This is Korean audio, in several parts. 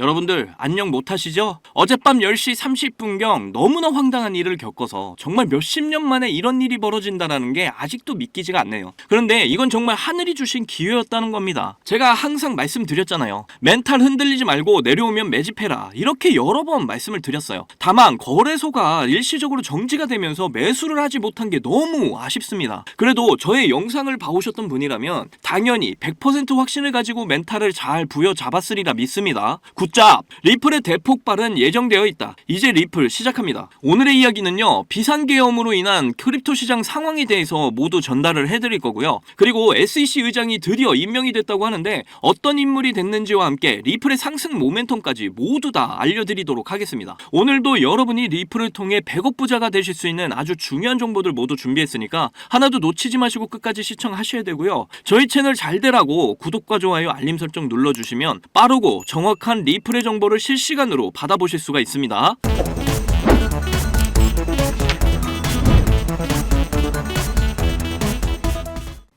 여러분들 안녕 못하시죠? 어젯밤 10시 30분경 너무나 황당한 일을 겪어서 정말 몇십 년 만에 이런 일이 벌어진다는 게 아직도 믿기지가 않네요. 그런데 이건 정말 하늘이 주신 기회였다는 겁니다. 제가 항상 말씀드렸잖아요. 멘탈 흔들리지 말고 내려오면 매집해라. 이렇게 여러 번 말씀을 드렸어요. 다만 거래소가 일시적으로 정지가 되면서 매수를 하지 못한 게 너무 아쉽습니다. 그래도 저의 영상을 봐오셨던 분이라면 당연히 100% 확신을 가지고 멘탈을 잘 부여잡았으리라 믿습니다. 굿잡! 리플의 대폭발은 예정되어 있다. 이제 리플 시작합니다. 오늘의 이야기는요, 비상계엄으로 인한 크립토 시장 상황에 대해서 모두 전달을 해드릴 거고요. 그리고 SEC 의장이 드디어 임명이 됐다고 하는데 어떤 인물이 됐는지와 함께 리플의 상승 모멘텀까지 모두 다 알려드리도록 하겠습니다. 오늘도 여러분이 리플을 통해 100억 부자가 되실 수 있는 아주 중요한 정보들 모두 준비했으니까 하나도 놓치지 마시고 끝까지 시청하셔야 되고요. 저희 채널 잘 되라고 구독과 좋아요, 알림 설정 눌러주시면 빠르고 정확한 리플 의 정보를 실시간으로 받아보실 수가 있습니다.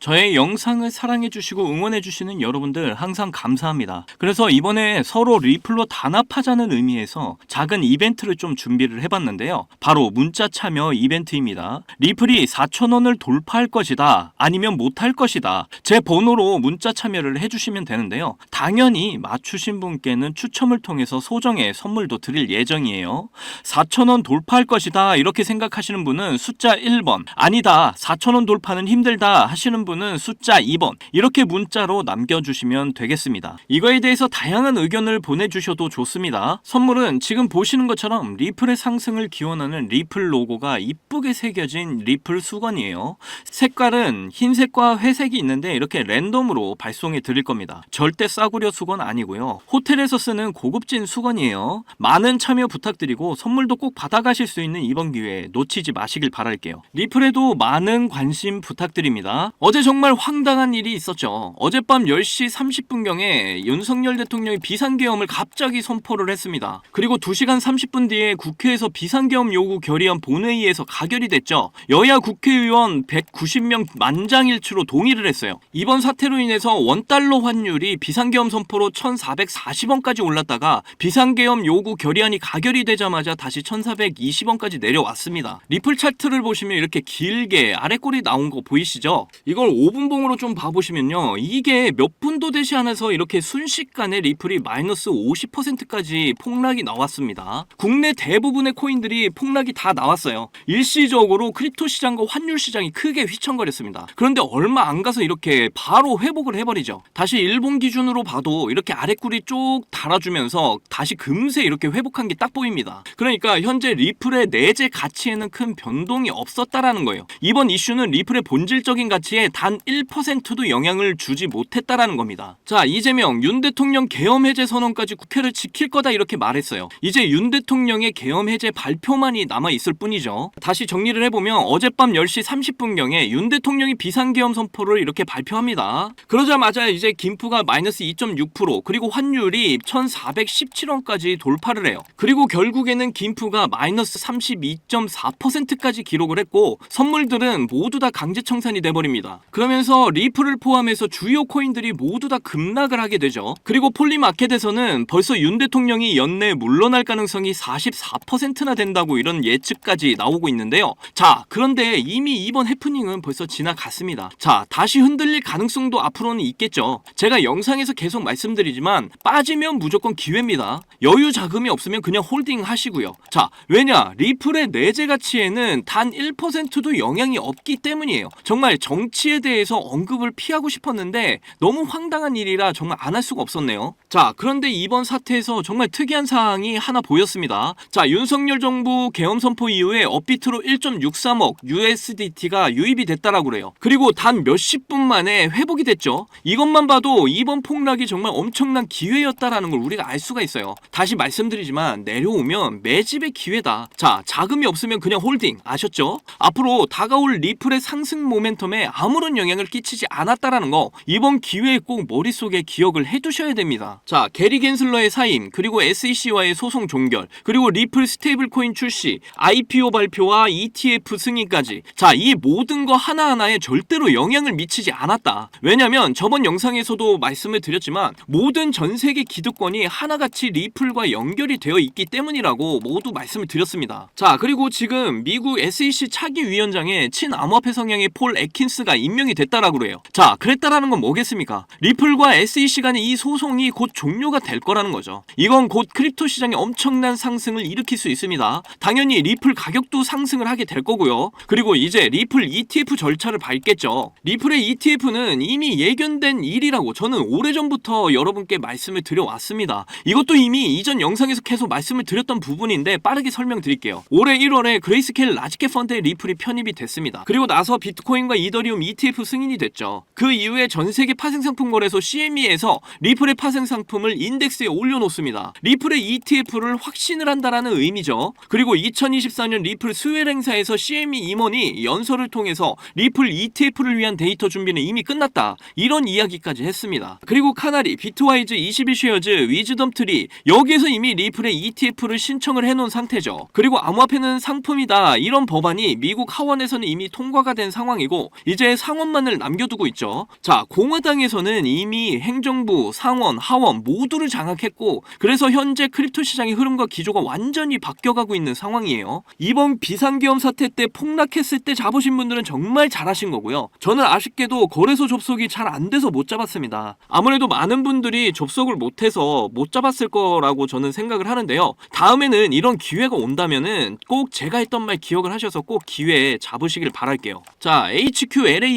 저의 영상을 사랑해주시고 응원해주시는 여러분들 항상 감사합니다. 그래서 이번에 서로 리플로 단합하자는 의미에서 작은 이벤트를 좀 준비를 해봤는데요. 바로 문자 참여 이벤트입니다. 리플이 4,000원을 돌파할 것이다. 아니면 못할 것이다. 제 번호로 문자 참여를 해주시면 되는데요. 당연히 맞추신 분께는 추첨을 통해서 소정의 선물도 드릴 예정이에요. 4,000원 돌파할 것이다. 이렇게 생각하시는 분은 숫자 1번. 아니다. 4,000원 돌파는 힘들다. 하시는 분은 숫자 2번. 이렇게 문자로 남겨주시면 되겠습니다. 이거에 대해서 다양한 의견을 보내주셔도 좋습니다. 선물은 지금 보시는 것처럼 리플의 상승을 기원하는 리플 로고가 이쁘게 새겨진 리플 수건이에요. 색깔은 흰색과 회색이 있는데 이렇게 랜덤으로 발송해 드릴 겁니다. 절대 싸구려 수건 아니고요. 호텔에서 쓰는 고급진 수건이에요. 많은 참여 부탁드리고 선물도 꼭 받아가실 수 있는 이번 기회에 놓치지 마시길 바랄게요. 리플에도 많은 관심 부탁드립니다. 어제 정말 황당한 일이 있었죠. 어젯밤 10시 30분경에 윤석열 대통령이 비상계엄을 갑자기 선포를 했습니다. 그리고 2시간 30분 뒤에 국회에서 비상계엄 요구 결의안 본회의에서 가결이 됐죠. 여야 국회의원 190명 만장일치로 동의를 했어요. 이번 사태로 인해서 원달러 환율이 비상계엄 선포로 1,440원까지 올랐다가 비상계엄 요구 결의안이 가결이 되자마자 다시 1,420원까지 내려왔습니다. 리플 차트를 보시면 이렇게 길게 아래 꼴이 나온 거 보이시죠? 이걸 5분봉으로 좀 봐보시면요. 이게 몇 분도 되지 않아서 이렇게 순식간에 리플이 마이너스 50%까지 폭락이 나왔습니다. 국내 대부분의 코인들이 폭락이 다 나왔어요. 일시적으로 크립토 시장과 환율 시장이 크게 휘청거렸습니다. 그런데 얼마 안 가서 이렇게 바로 회복을 해버리죠. 다시 일본 기준으로 봐도 이렇게 아래꿀이 쭉 달아주면서 다시 금세 이렇게 회복한 게 딱 보입니다. 그러니까 현재 리플의 내재 가치에는 큰 변동이 없었다라는 거예요. 이번 이슈는 리플의 본질적인 가치에 단 1%도 영향을 주지 못했다라는 겁니다. 자, 이재명 윤 대통령 계엄 해제 선언까지 국회를 지킬 거다 이렇게 말했어요. 이제 윤 대통령의 계엄 해제 발표만이 남아 있을 뿐이죠. 다시 정리를 해보면 어젯밤 10시 30분경에 윤 대통령이 비상계엄 선포를 이렇게 발표합니다. 그러자마자 이제 김프가 마이너스 2.6% 그리고 환율이 1,417원까지 돌파를 해요. 그리고 결국에는 김프가 마이너스 32.4%까지 기록을 했고 선물들은 모두 다 강제 청산이 돼버립니다. 그러면서 리플을 포함해서 주요 코인들이 모두 다 급락을 하게 되죠. 그리고 폴리마켓에서는 벌써 윤 대통령이 연내 물러날 가능성이 44%나 된다고 이런 예측까지 나오고 있는데요. 자, 그런데 이미 이번 해프닝은 벌써 지나갔습니다. 자, 다시 흔들릴 가능성도 앞으로는 있겠죠. 제가 영상에서 계속 말씀드리지만 빠지면 무조건 기회입니다. 여유 자금이 없으면 그냥 홀딩 하시고요. 자, 왜냐? 리플의 내재 가치에는 단 1%도 영향이 없기 때문이에요. 정말 정치에 대해서 언급을 피하고 싶었는데 너무 황당한 일이라 정말 안 할 수가 없었네요. 자, 그런데 이번 사태에서 정말 특이한 사항이 하나 보였습니다. 자, 윤석열 정부 계엄 선포 이후에 업비트로 1.63억 USDT가 유입이 됐다라고 그래요. 그리고 단 몇십 분 만에 회복이 됐죠. 이것만 봐도 이번 폭락이 정말 엄청난 기회였다라는 걸 우리가 알 수가 있어요. 다시 말씀드리지만 내려오면 매집의 기회다. 자, 자금이 없으면 그냥 홀딩 아셨죠? 앞으로 다가올 리플의 상승 모멘텀에 아무런 큰 영향을 끼치지 않았다라는 거 이번 기회에 꼭 머릿속에 기억을 해두셔야 됩니다. 자, 게리 겐슬러의 사임, 그리고 SEC와의 소송 종결, 그리고 리플 스테이블 코인 출시, IPO 발표와 ETF 승인까지. 자, 이 모든 거 하나하나에 절대로 영향을 미치지 않았다. 왜냐면 저번 영상에서도 말씀을 드렸지만 모든 전 세계 기득권이 하나같이 리플과 연결이 되어 있기 때문이라고 모두 말씀을 드렸습니다. 자, 그리고 지금 미국 SEC 차기 위원장에 친암호화폐 성향의 폴 애킨스가 임명 이 됐다라고 그래요. 자, 그랬다라는 건 뭐겠습니까? 리플과 SEC 간의 이 소송이 곧 종료가 될 거라는 거죠. 이건 곧 크립토 시장에 엄청난 상승을 일으킬 수 있습니다. 당연히 리플 가격도 상승을 하게 될 거고요. 그리고 이제 리플 ETF 절차를 밟겠죠. 리플의 ETF는 이미 예견된 일이라고 저는 오래전부터 여러분께 말씀을 드려왔습니다. 이것도 이미 이전 영상에서 계속 말씀을 드렸던 부분인데 빠르게 설명드릴게요. 올해 1월에 그레이스케일 라지캡 펀드의 리플이 편입이 됐습니다. 그리고 나서 비트코인과 이더리움 ETF 승인이 됐죠. 그 이후에 전 세계 파생 상품 거래소 CME에서 리플의 파생 상품을 인덱스에 올려놓습니다. 리플의 ETF를 확신을 한다라는 의미죠. 그리고 2024년 리플 수요일 행사에서 CME 임원이 연설을 통해서 리플 ETF를 위한 데이터 준비는 이미 끝났다. 이런 이야기까지 했습니다. 그리고 카나리, 비트와이즈 21쉐어즈, 위즈덤 트리 여기에서 이미 리플의 ETF를 신청을 해놓은 상태죠. 그리고 암호화폐는 상품이다. 이런 법안이 미국 하원에서는 이미 통과가 된 상황이고 이제 상 원만을 남겨두고 있죠. 자, 공화당에서는 이미 행정부, 상원, 하원 모두를 장악했고 그래서 현재 크립토 시장의 흐름과 기조가 완전히 바뀌어가고 있는 상황이에요. 이번 비상계엄 사태 때 폭락했을 때 잡으신 분들은 정말 잘하신 거고요. 저는 아쉽게도 거래소 접속이 잘 안 돼서 못 잡았습니다. 아무래도 많은 분들이 접속을 못해서 못 잡았을 거라고 저는 생각을 하는데요. 다음에는 이런 기회가 온다면은 꼭 제가 했던 말 기억을 하셔서 꼭 기회에 잡으시길 바랄게요. 자,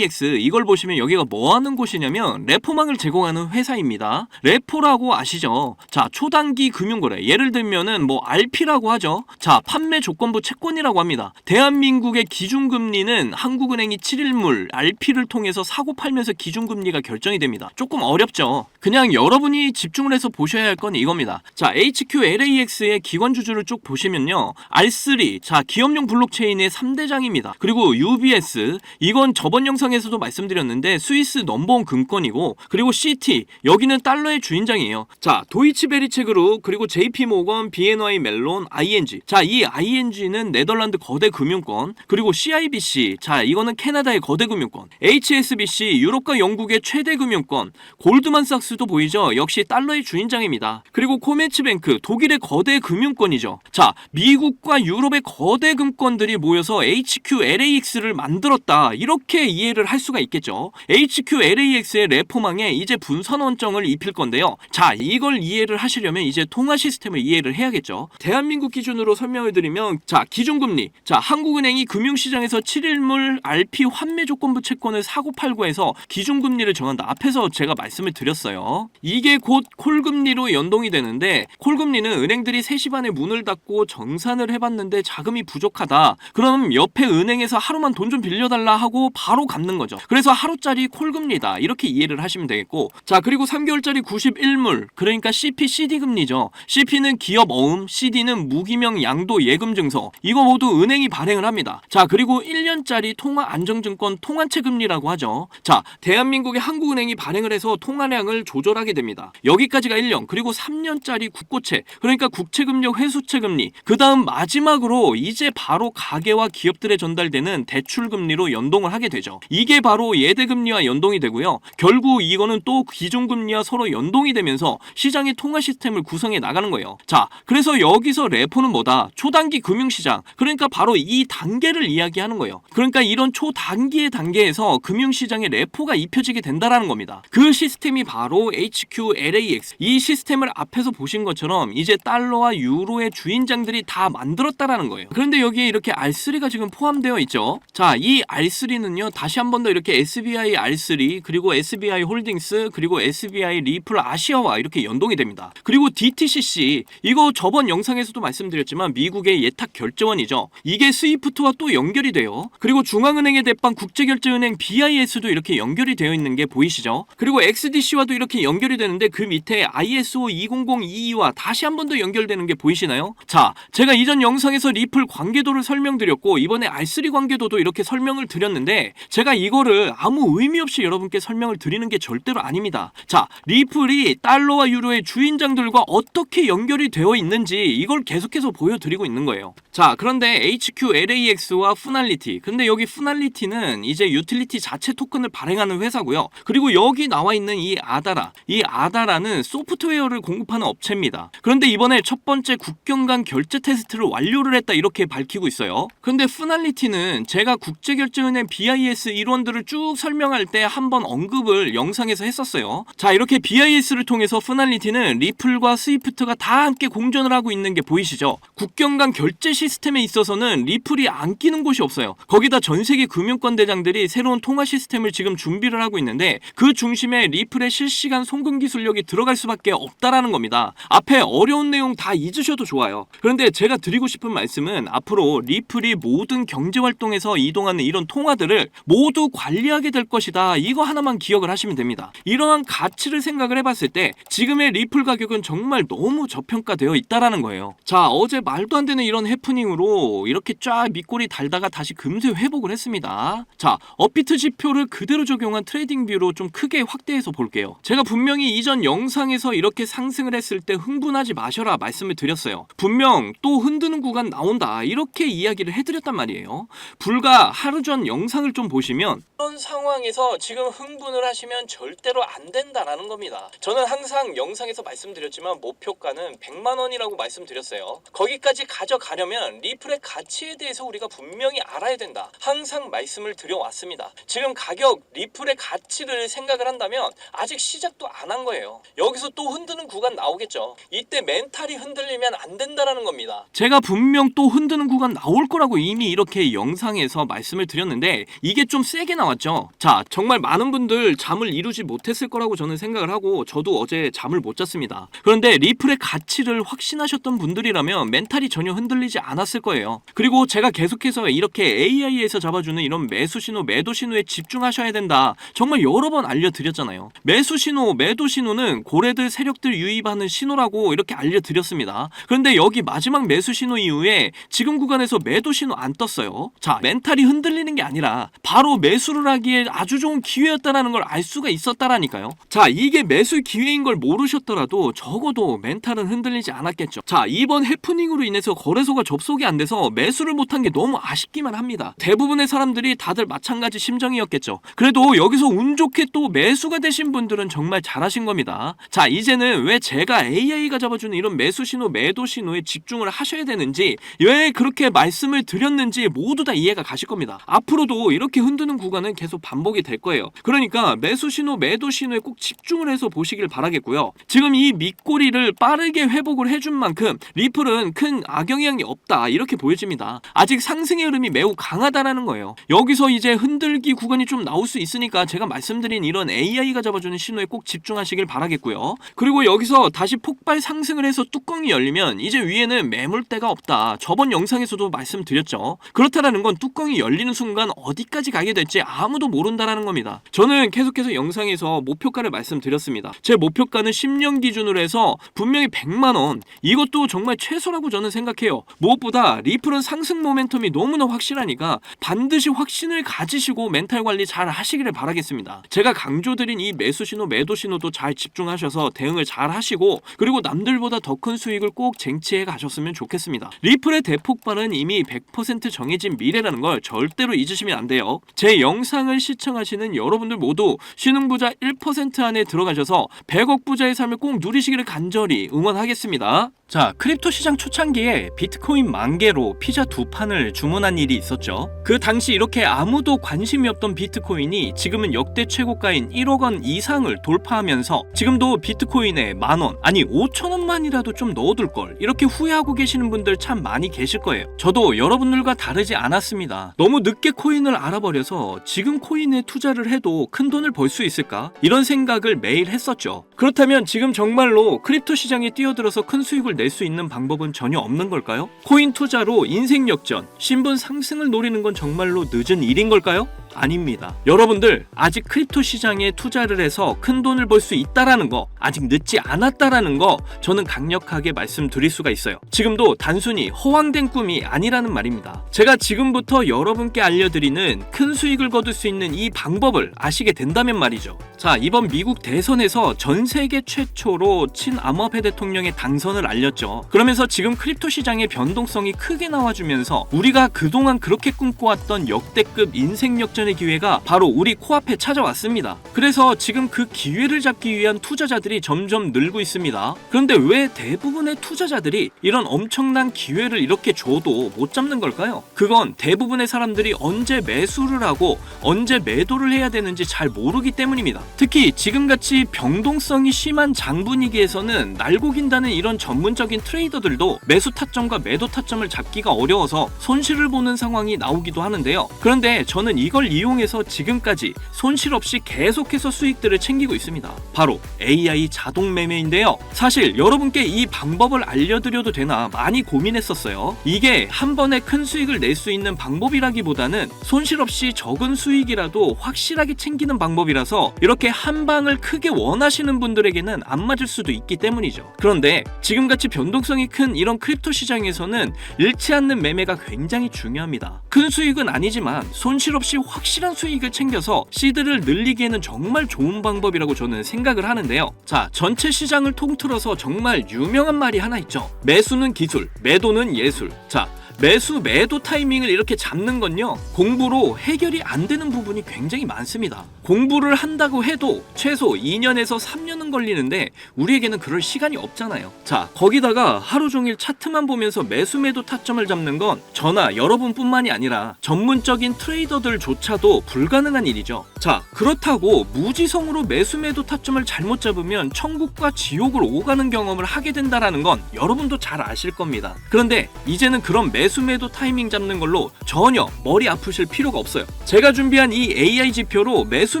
HQLAX 이걸 보시면 여기가 뭐 하는 곳이냐면 레포망을 제공하는 회사입니다. 레포라고 아시죠? 자, 초단기 금융거래. 예를 들면은 뭐 RP라고 하죠. 자, 판매 조건부 채권이라고 합니다. 대한민국의 기준금리는 한국은행이 7일물 RP를 통해서 사고 팔면서 기준금리가 결정이 됩니다. 조금 어렵죠. 그냥 여러분이 집중을 해서 보셔야 할 건 이겁니다. 자, HQLAX의 기관 주주를 쭉 보시면요. R3, 자, 기업용 블록체인의 3대장입니다. 그리고 UBS, 이건 저번 영상에 서도 말씀드렸는데 스위스 넘버원 금권이고, 그리고 CT, 여기는 달러의 주인장이에요. 자, 도이치베리체 그룹, 그리고 JP 모건, BNY 멜론, ING. 자, 이 ING는 네덜란드 거대 금융권, 그리고 CIBC, 자, 이거는 캐나다의 거대 금융권, HSBC, 유럽과 영국의 최대 금융권, 골드만삭스도 보이죠? 역시 달러의 주인장입니다. 그리고 코메츠뱅크, 독일의 거대 금융권이죠. 자, 미국과 유럽의 거대 금권들이 모여서 HQLAX를 만들었다. 이렇게 이해를 할 수가 있겠죠. HQLAX의 레포망에 이제 분산 원정을 입힐 건데요. 자, 이걸 이해를 하시려면 이제 통화 시스템을 이해를 해야겠죠. 대한민국 기준으로 설명을 드리면 자, 기준금리. 자, 한국은행이 금융시장에서 7일물 RP 환매 조건부 채권을 사고 팔고 해서 기준금리를 정한다. 앞에서 제가 말씀을 드렸어요. 이게 곧 콜금리로 연동이 되는데 콜금리는 은행들이 3시 반에 문을 닫고 정산을 해봤는데 자금이 부족하다. 그럼 옆에 은행에서 하루만 돈 좀 빌려달라 하고 바로 갚는 거죠. 그래서 하루짜리 콜금리다. 이렇게 이해를 하시면 되겠고 자 그리고 3개월짜리 91물 그러니까 CP CD 금리죠. CP는 기업 어음, CD는 무기명 양도 예금 증서. 이거 모두 은행이 발행을 합니다. 자 그리고 1년짜리 통화 안정증권 통환채 금리라고 하죠. 자 대한민국의 한국은행이 발행을 해서 통화량을 조절하게 됩니다. 여기까지가 1년 그리고 3년짜리 국고채 그러니까 국채금리 회수채 금리 그 다음 마지막으로 이제 바로 가계와 기업들에 전달되는 대출금리로 연동을 하게 되죠. 이게 바로 예대금리와 연동이 되고요. 결국 이거는 또 기준금리와 서로 연동이 되면서 시장의 통화 시스템을 구성해 나가는 거예요. 자, 그래서 여기서 레포는 뭐다? 초단기 금융시장. 그러니까 바로 이 단계를 이야기하는 거예요. 그러니까 이런 초단기의 단계에서 금융시장에 레포가 입혀지게 된다라는 겁니다. 그 시스템이 바로 HQLAX. 이 시스템을 앞에서 보신 것처럼 이제 달러와 유로의 주인장들이 다 만들었다라는 거예요. 그런데 여기에 이렇게 R3가 지금 포함되어 있죠. 자, 이 R3는요. 다시 한번 더 이렇게 SBI R3 그리고 SBI 홀딩스 그리고 SBI 리플 아시아와 이렇게 연동이 됩니다. 그리고 DTCC 이거 저번 영상에서도 말씀드렸지만 미국의 예탁 결제원이죠. 이게 스위프트와 또 연결이 돼요. 그리고 중앙은행의 대빵 국제결제은행 BIS도 이렇게 연결이 되어 있는 게 보이시죠? 그리고 XDC와도 이렇게 연결이 되는데 그 밑에 ISO 20022와 다시 한 번 더 연결되는 게 보이시나요? 자, 제가 이전 영상에서 리플 관계도를 설명드렸고 이번에 R3 관계도도 이렇게 설명을 드렸는데 제가 이 거를 아무 의미 없이 여러분께 설명을 드리는 게 절대로 아닙니다. 자, 리플이 달러와 유로의 주인장들과 어떻게 연결이 되어 있는지 이걸 계속해서 보여드리고 있는 거예요. 자, 그런데 HQLAX와 푸날리티. 근데 여기 푸날리티는 이제 유틸리티 자체 토큰을 발행하는 회사고요. 그리고 여기 나와 있는 이 아다라. 이 아다라는 소프트웨어를 공급하는 업체입니다. 그런데 이번에 첫 번째 국경 간 결제 테스트를 완료를 했다 이렇게 밝히고 있어요. 근데 푸날리티는 제가 국제결제은행 BIS 일원들을 쭉 설명할 때 한 번 언급을 영상에서 했었어요. 자, 이렇게 BIS를 통해서 푸날리티는 리플과 스위프트가 다 함께 공존을 하고 있는 게 보이시죠? 국경 간 결제 시스템에 있어서는 리플이 안 끼는 곳이 없어요. 거기다 전 세계 금융권 대장들이 새로운 통화 시스템을 지금 준비를 하고 있는데 그 중심에 리플의 실시간 송금 기술력이 들어갈 수밖에 없다라는 겁니다. 앞에 어려운 내용 다 잊으셔도 좋아요. 그런데 제가 드리고 싶은 말씀은 앞으로 리플이 모든 경제 활동에서 이동하는 이런 통화들을 모두 관리하게 될 것이다. 이거 하나만 기억을 하시면 됩니다. 이러한 가치를 생각을 해봤을 때 지금의 리플 가격은 정말 너무 저평가되어 있다라는 거예요. 자, 어제 말도 안 되는 이런 해프닝으로 이렇게 쫙 밑골이 달다가 다시 금세 회복을 했습니다. 자, 업비트 지표를 그대로 적용한 트레이딩 뷰로 좀 크게 확대해서 볼게요. 제가 분명히 이전 영상에서 이렇게 상승을 했을 때 흥분하지 마셔라 말씀을 드렸어요. 분명 또 흔드는 구간 나온다. 이렇게 이야기를 해드렸단 말이에요. 불과 하루 전 영상을 좀 보시면 이런 상황에서 지금 흥분을 하시면 절대로 안 된다라는 겁니다. 저는 항상 영상에서 말씀드렸지만 목표가는 100만 원이라고 말씀드렸어요. 거기까지 가져가려면 리플의 가치에 대해서 우리가 분명히 알아야 된다. 항상 말씀을 드려왔습니다. 지금 가격 리플의 가치를 생각을 한다면 아직 시작도 안 한 거예요. 여기서 또 흔드는 구간 나오겠죠. 이때 멘탈이 흔들리면 안 된다라는 겁니다. 제가 분명 또 흔드는 구간 나올 거라고 이미 이렇게 영상에서 말씀을 드렸는데 이게 좀 세게 나왔죠. 자, 정말 많은 분들 잠을 이루지 못했을 거라고 저는 생각을 하고 저도 어제 잠을 못 잤습니다. 그런데 리플의 가치를 확신하셨던 분들이라면 멘탈이 전혀 흔들리지 않았을 거예요. 그리고 제가 계속해서 이렇게 AI에서 잡아주는 이런 매수 신호, 매도 신호에 집중하셔야 된다. 정말 여러 번 알려드렸잖아요. 매수 신호, 매도 신호는 고래들 세력들 유입하는 신호라고 이렇게 알려드렸습니다. 그런데 여기 마지막 매수 신호 이후에 지금 구간에서 매도 신호 안 떴어요. 자, 멘탈이 흔들리는 게 아니라 바로 매수를 하기에 아주 좋은 기회였다라는 걸 알 수가 있었다라니까요. 자, 이게 매수 기회인 걸 모르셨더라도 적어도 멘탈은 흔들리지 않았겠죠. 자, 이번 해프닝으로 인해서 거래소가 접속이 안 돼서 매수를 못한 게 너무 아쉽기만 합니다. 대부분의 사람들이 다들 마찬가지 심정이었겠죠. 그래도 여기서 운 좋게 또 매수가 되신 분들은 정말 잘하신 겁니다. 자, 이제는 왜 제가 AI가 잡아주는 이런 매수 신호, 매도 신호에 집중을 하셔야 되는지, 왜 그렇게 말씀을 드렸는지 모두 다 이해가 가실 겁니다. 앞으로도 이렇게 흔드는 구간은 계속 반복이 될 거예요. 그러니까 매수 신호, 매도 신호에 꼭 집중을 해서 보시길 바라겠고요. 지금 이 밑꼬리를 빠르게 회복을 해준 만큼 리플은 큰 악영향이 없다 이렇게 보여집니다. 아직 상승의 흐름이 매우 강하다라는 거예요. 여기서 이제 흔들기 구간이 좀 나올 수 있으니까 제가 말씀드린 이런 AI가 잡아주는 신호에 꼭 집중하시길 바라겠고요. 그리고 여기서 다시 폭발 상승을 해서 뚜껑이 열리면 이제 위에는 매물대가 없다. 저번 영상에서도 말씀드렸죠. 그렇다라는 건 뚜껑이 열리는 순간 어디까지 가게 될지 아무도 모른다라는 겁니다. 저는 계속해서 영상에서 목표가를 말씀드렸습니다. 제 목표가는 10년 기준으로 해서 분명히 100만 원. 이것도 정말 최소라고 저는 생각해요. 무엇보다 리플은 상승 모멘텀이 너무나 확실하니까 반드시 확신을 가지시고 멘탈 관리 잘 하시기를 바라겠습니다. 제가 강조드린 이 매수 신호, 매도 신호도 잘 집중하셔서 대응을 잘 하시고 그리고 남들보다 더 큰 수익을 꼭 쟁취해 가셨으면 좋겠습니다. 리플의 대폭발은 이미 100% 정해진 미래라는 걸 절대로 잊으시면 안 돼요. 제 영상을 시청하시는 여러분들 모두 신흥부자 1% 안에 들어가셔서 100억 부자의 삶을 꼭 누리시기를 간절히 응원하겠습니다. 자, 크립토 시장 초창기에 비트코인 만 개로 피자 두 판을 주문한 일이 있었죠. 그 당시 이렇게 아무도 관심이 없던 비트코인이 지금은 역대 최고가인 1억 원 이상을 돌파하면서 지금도 비트코인에 만 원, 아니 5천 원만이라도 좀 넣어둘 걸 이렇게 후회하고 계시는 분들 참 많이 계실 거예요. 저도 여러분들과 다르지 않았습니다. 너무 늦게 코인을 알아버려서 지금 코인에 투자를 해도 큰 돈을 벌 수 있을까? 이런 생각을 매일 했었죠. 그렇다면 지금 정말로 크립토 시장에 뛰어들어서 큰 수익을 낼 수 있는 방법은 전혀 없는 걸까요? 코인 투자로 인생 역전, 신분 상승을 노리는 건 정말로 늦은 일인 걸까요? 아닙니다. 여러분들 아직 크립토 시장에 투자를 해서 큰 돈을 벌 수 있다라는 거 아직 늦지 않았다라는 거 저는 강력하게 말씀드릴 수가 있어요. 지금도 단순히 허황된 꿈이 아니라는 말입니다. 제가 지금부터 여러분께 알려드리는 큰 수익을 거둘 수 있는 이 방법을 아시게 된다면 말이죠. 자, 이번 미국 대선에서 전 세계 최초로 친암호화폐 대통령의 당선을 알렸죠. 그러면서 지금 크립토 시장의 변동성이 크게 나와주면서 우리가 그동안 그렇게 꿈꿔왔던 역대급 인생 역전 의 기회가 바로 우리 코앞에 찾아왔습니다. 그래서 지금 그 기회를 잡기 위한 투자자들이 점점 늘고 있습니다. 그런데 왜 대부분의 투자자들이 이런 엄청난 기회를 이렇게 줘도 못 잡는 걸까요? 그건 대부분의 사람들이 언제 매수를 하고 언제 매도를 해야 되는지 잘 모르기 때문입니다. 특히 지금같이 병동성이 심한 장분위기에서는 날고 긴다는 이런 전문적인 트레이더들도 매수 타점과 매도 타점을 잡기가 어려워서 손실을 보는 상황이 나오기도 하는데요. 그런데 저는 이걸 이용해서 지금까지 손실 없이 계속해서 수익들을 챙기고 있습니다. 바로 AI 자동 매매인데요. 사실 여러분께 이 방법을 알려드려도 되나 많이 고민했었어요. 이게 한 번에 큰 수익을 낼 수 있는 방법이라기보다는 손실 없이 적은 수익이라도 확실하게 챙기는 방법이라서 이렇게 한 방을 크게 원하시는 분들에게는 안 맞을 수도 있기 때문이죠. 그런데 지금같이 변동성이 큰 이런 크립토 시장에서는 잃지 않는 매매가 굉장히 중요합니다. 큰 수익은 아니지만 손실 없이 확 실한 수익을 챙겨서 시드를 늘리기에는 정말 좋은 방법이라고 저는 생각을 하는데요. 자, 전체 시장을 통틀어서 정말 유명한 말이 하나 있죠. 매수는 기술, 매도는 예술. 자, 매수 매도 타이밍을 이렇게 잡는 건요 공부로 해결이 안 되는 부분이 굉장히 많습니다. 공부를 한다고 해도 최소 2년에서 3년은 걸리는데 우리에게는 그럴 시간이 없잖아요. 자 거기다가 하루 종일 차트만 보면서 매수 매도 타점을 잡는 건 저나 여러분뿐만이 아니라 전문적인 트레이더들조차도 불가능한 일이죠. 자 그렇다고 무지성으로 매수 매도 타점을 잘못 잡으면 천국과 지옥을 오가는 경험을 하게 된다라는 건 여러분도 잘 아실 겁니다. 그런데 이제는 그런 매 매수 매도 타이밍 잡는 걸로 전혀 머리 아프실 필요가 없어요. 제가 준비한 이 AI 지표로 매수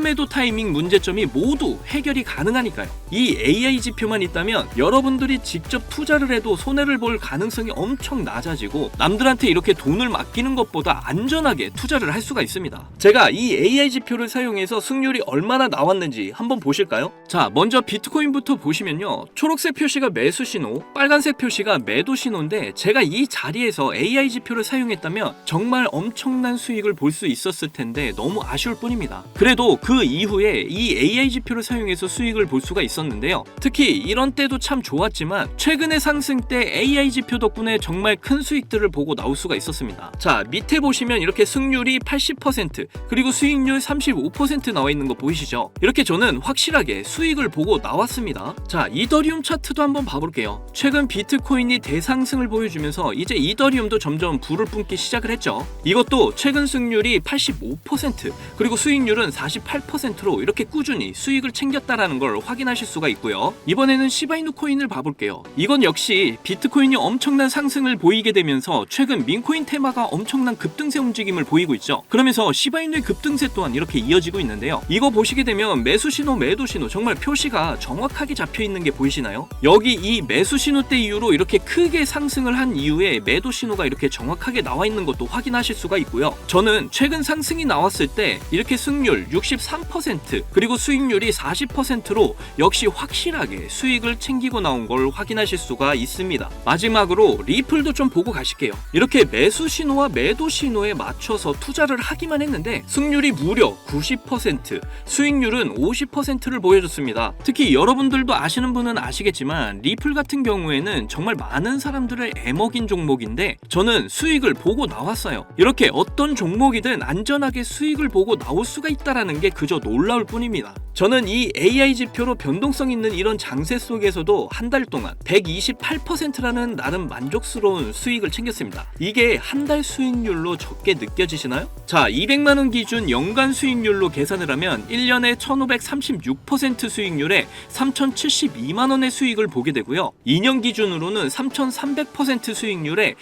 매도 타이밍 문제점이 모두 해결이 가능하니까요. 이 AI 지표만 있다면 여러분들이 직접 투자를 해도 손해를 볼 가능성이 엄청 낮아지고 남들한테 이렇게 돈을 맡기는 것보다 안전하게 투자를 할 수가 있습니다. 제가 이 AI 지표를 사용해서 승률이 얼마나 나왔는지 한번 보실까요? 자, 먼저 비트코인부터 보시면요. 초록색 표시가 매수 신호, 빨간색 표시가 매도 신호인데 제가 이 자리에서 AI AI 지표를 사용했다면 정말 엄청난 수익을 볼 수 있었을 텐데 너무 아쉬울 뿐입니다. 그래도 그 이후에 이 AI 지표를 사용해서 수익을 볼 수가 있었는데요. 특히 이런 때도 참 좋았지만 최근의 상승 때 AI 지표 덕분에 정말 큰 수익들을 보고 나올 수가 있었습니다. 자, 밑에 보시면 이렇게 승률이 80% 그리고 수익률 35% 나와 있는 거 보이시죠? 이렇게 저는 확실하게 수익을 보고 나왔습니다. 자, 이더리움 차트도 한번 봐볼게요. 최근 비트코인이 대상승을 보여주면서 이제 이더리움도 점점 불을 뿜기 시작을 했죠. 이것도 최근 승률이 85% 그리고 수익률은 48%로 이렇게 꾸준히 수익을 챙겼다라는 걸 확인하실 수가 있고요. 이번에는 시바이누 코인을 봐볼게요. 이건 역시 비트코인이 엄청난 상승을 보이게 되면서 최근 민코인 테마가 엄청난 급등세 움직임을 보이고 있죠. 그러면서 시바이누의 급등세 또한 이렇게 이어지고 있는데요. 이거 보시게 되면 매수 신호, 매도 신호 정말 표시가 정확하게 잡혀 있는 게 보이시나요? 여기 이 매수 신호 때 이후로 이렇게 크게 상승을 한 이후에 매도 신호가 이렇게 이렇게 정확하게 나와 있는 것도 확인하실 수가 있고요. 저는 최근 상승이 나왔을 때 이렇게 승률 63% 그리고 수익률이 40%로 역시 확실하게 수익을 챙기고 나온 걸 확인하실 수가 있습니다. 마지막으로 리플도 좀 보고 가실게요. 이렇게 매수 신호와 매도 신호에 맞춰서 투자를 하기만 했는데 승률이 무려 90%, 수익률은 50%를 보여줬습니다. 특히 여러분들도 아시는 분은 아시겠지만 리플 같은 경우에는 정말 많은 사람들을 애먹인 종목인데 저는 수익을 보고 나왔어요. 이렇게 어떤 종목이든 안전하게 수익을 보고 나올 수가 있다라는 게 그저 놀라울 뿐입니다. 저는 이 AI 지표로 변동성 있는 이런 장세 속에서도 한 달 동안 128%라는 나름 만족스러운 수익을 챙겼습니다. 이게 한 달 수익률로 적게 느껴지시나요? 자, 200만 원 기준 연간 수익률로 계산을 하면 1년에 1536% 수익률에 3072만 원의 수익을 보게 되고요. 2년 기준으로는 3300% 수익률에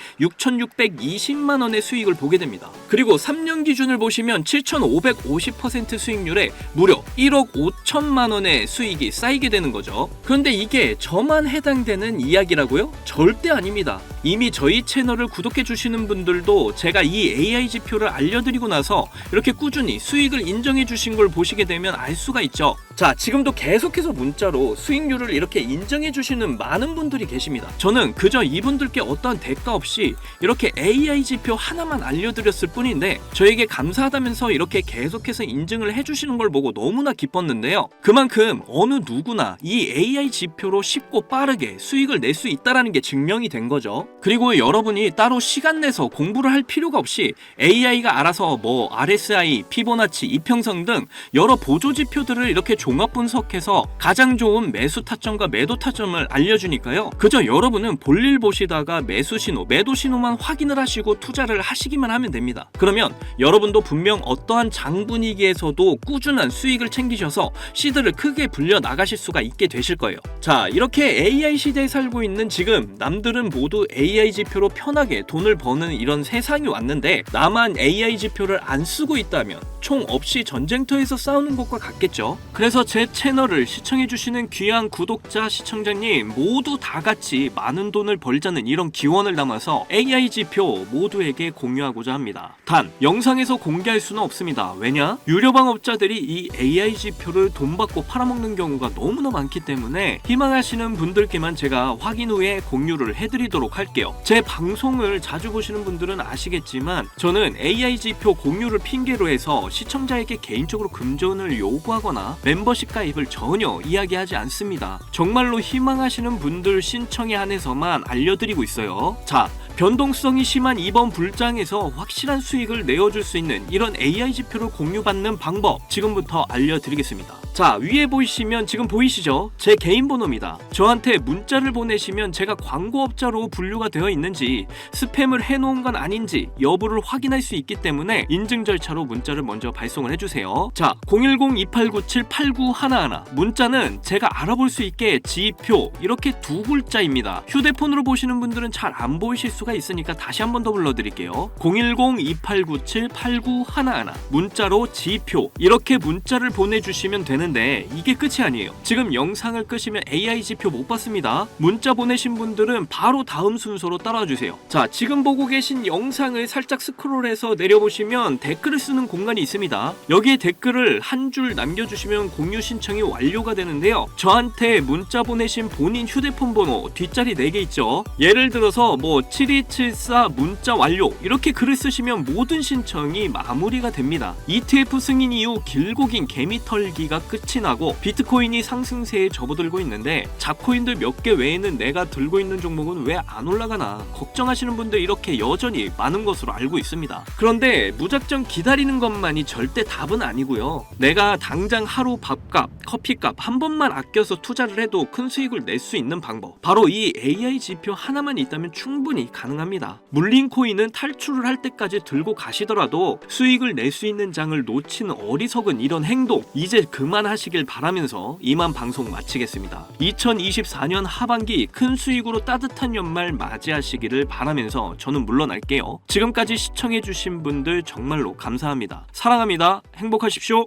6620만 원의 수익을 보게 됩니다. 그리고 3년 기준을 보시면 7550% 수익률에 무려 1억 5천만 원의 수익이 쌓이게 되는 거죠. 그런데 이게 저만 해당되는 이야기라고요? 절대 아닙니다. 이미 저희 채널을 구독해 주시는 분들도 제가 이 AI 지표를 알려드리고 나서 이렇게 꾸준히 수익을 인정해 주신 걸 보시게 되면 알 수가 있죠. 자, 지금도 계속해서 문자로 수익률을 이렇게 인정해 주시는 많은 분들이 계십니다. 저는 그저 이분들께 어떠한 대가 없이 이렇게 AI 지표 하나만 알려드렸을 뿐인데 저에게 감사하다면서 이렇게 계속해서 인증을 해주시는 걸 보고 너무나 기뻤는데요. 그만큼 어느 누구나 이 AI 지표로 쉽고 빠르게 수익을 낼 수 있다라는 게 증명이 된 거죠. 그리고 여러분이 따로 시간 내서 공부를 할 필요가 없이 AI가 알아서 뭐 RSI, 피보나치, 이평선 등 여러 보조 지표들을 이렇게 종합 분석해서 가장 좋은 매수 타점과 매도 타점을 알려주니까요. 그저 여러분은 볼일 보시다가 매수 신호, 매도 신호만 확인을 하시고 투자를 하시기만 하면 됩니다. 그러면 여러분도 분명 어떠한 장 분위기에서도 꾸준한 수익을 챙기셔서 시드를 크게 불려 나가실 수가 있게 되실 거예요. 자, 이렇게 AI 시대에 살고 있는 지금 남들은 모두 AI 지표로 편하게 돈을 버는 이런 세상이 왔는데 나만 AI 지표를 안 쓰고 있다면 총 없이 전쟁터에서 싸우는 것과 같겠죠. 그래서 제 채널을 시청해주시는 귀한 구독자, 시청자님 모두 다 같이 많은 돈을 벌자는 이런 기원을 담아서 AI 지표 모두에게 공유하고자 합니다. 단, 영상에서 공개할 수는 없습니다. 왜냐? 유료 방업자들이 이 AI 지표를 돈 받고 팔아먹는 경우가 너무나 많기 때문에 희망하시는 분들께만 제가 확인 후에 공유를 해드리도록 할게요. 제 방송을 자주 보시는 분들은 아시겠지만 저는 AI 지표 공유를 핑계로 해서 시청자에게 개인적으로 금전을 요구하거나 멤버십 가입을 전혀 이야기하지 않습니다. 정말로 희망하시는 분들 신청에 한해서만 알려드리고 있어요. 자, 변동성이 심한 이번 불장에서 확실한 수익을 내어줄 수 있는 이런 AI 지표를 공유받는 방법 지금부터 알려드리겠습니다. 자, 위에 보이시면 지금 보이시죠? 제 개인 번호입니다. 저한테 문자를 보내시면 제가 광고업자로 분류가 되어 있는지 스팸을 해놓은 건 아닌지 여부를 확인할 수 있기 때문에 인증 절차로 문자를 먼저 발송을 해주세요. 자, 010-2897-8911 문자는 제가 알아볼 수 있게 지표 이렇게 두 글자입니다. 휴대폰으로 보시는 분들은 잘 안 보이실 수가 있으니까 다시 한 번 더 불러드릴게요. 010-2897-8911 문자로 지표 이렇게 문자를 보내주시면 되는데 이게 끝이 아니에요. 지금 영상을 끄시면 AI 지표 못 봤습니다. 문자 보내신 분들은 바로 다음 순서로 따라와 주세요. 자, 지금 보고 계신 영상을 살짝 스크롤해서 내려보시면 댓글을 쓰는 공간이 있습니다. 여기에 댓글을 한 줄 남겨주시면 공유 신청이 완료가 되는데요. 저한테 문자 보내신 본인 휴대폰 번호 뒷자리 4개 있죠. 예를 들어서 뭐7274 문자 완료 이렇게 글을 쓰시면 모든 신청이 마무리가 됩니다. ETF 승인 이후 길고 긴 개미 털기가 끝이 나고 비트코인이 상승세에 접어들고 있는데 잡코인들 몇 개 외에는 내가 들고 있는 종목은 왜 안 올라가나 걱정하시는 분들 이렇게 여전히 많은 것으로 알고 있습니다. 그런데 무작정 기다리는 것만이 절대 답은 아니고요. 내가 당장 하루 밥값, 커피값 한 번만 아껴서 투자를 해도 큰 수익을 낼 수 있는 방법. 바로 이 AI 지표 하나만 있다면 충분히 가 능합니다. 물린 코인은 탈출을 할 때까지 들고 가시더라도 수익을 낼 수 있는 장을 놓치는 어리석은 이런 행동 이제 그만하시길 바라면서 이만 방송 마치겠습니다. 2024년 하반기 큰 수익으로 따뜻한 연말 맞이하시기를 바라면서 저는 물러날게요. 지금까지 시청해주신 분들 정말로 감사합니다. 사랑합니다. 행복하십시오.